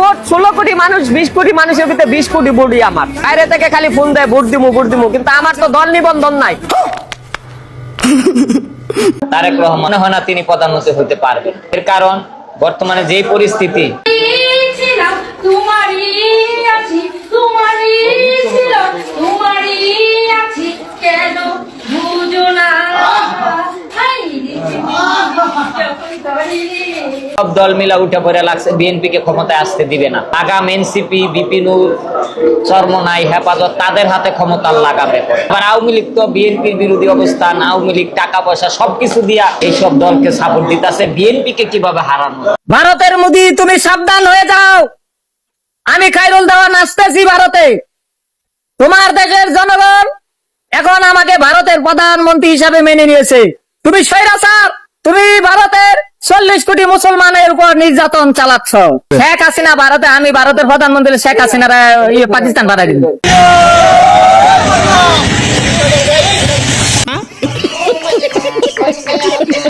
Vote ষোলো কোটি মানুষ বিশ কোটি মানুষের ভিতরে বিশ কোটি ভোটই আমার। বাইরে থেকে খালি ফোন দেয় ভোট দিমু ভোট দিমু কিন্তু আমার তো দল নিবন্ধন নাই। তারেক রহমান মনে হয় না তিনি প্রধানমন্ত্রী হতে পারবেন। এর কারণ বর্তমানে যে পরিস্থিতি ছিলাম তোমারই আছি তোমারই ছিল তোমারই আছি কেন সব দল মিলা উঠে পড়ে লাগছে বিএনপি কে ক্ষমতায় আসতে দিবে না। আগাম এনসিপি বিপিনুর চরমনাই, হেফাজত, তাদের হাতে ক্ষমতা লাগাবে আবার আওয়ামী লীগ তো বিএনপির বিরোধী অবস্থান, আওয়ামী লীগ টাকা পয়সা সবকিছু দিয়া এইসব দলকে সাপোর্ট দিতেছে বিএনপি কে কীভাবে হারানো? ভারতের মোদি, তুমি সাবধান হয়ে যাও। আমি খাইরুল দেওয়া নাচতেছি ভারতে। তোমার দেশের জনগণ এখন আমাকে ভারতের প্রধানমন্ত্রী হিসাবে মেনে নিয়েছে। তুমি স্বৈরাচার, তুমি ভারতের চল্লিশ কোটি মুসলমানের উপর নির্যাতন চালাচ্ছ। শেখ হাসিনা ভারতে আমি ভারতের প্রধানমন্ত্রী শেখ হাসিনারা ইয়ে পাকিস্তান পাঠাই দিন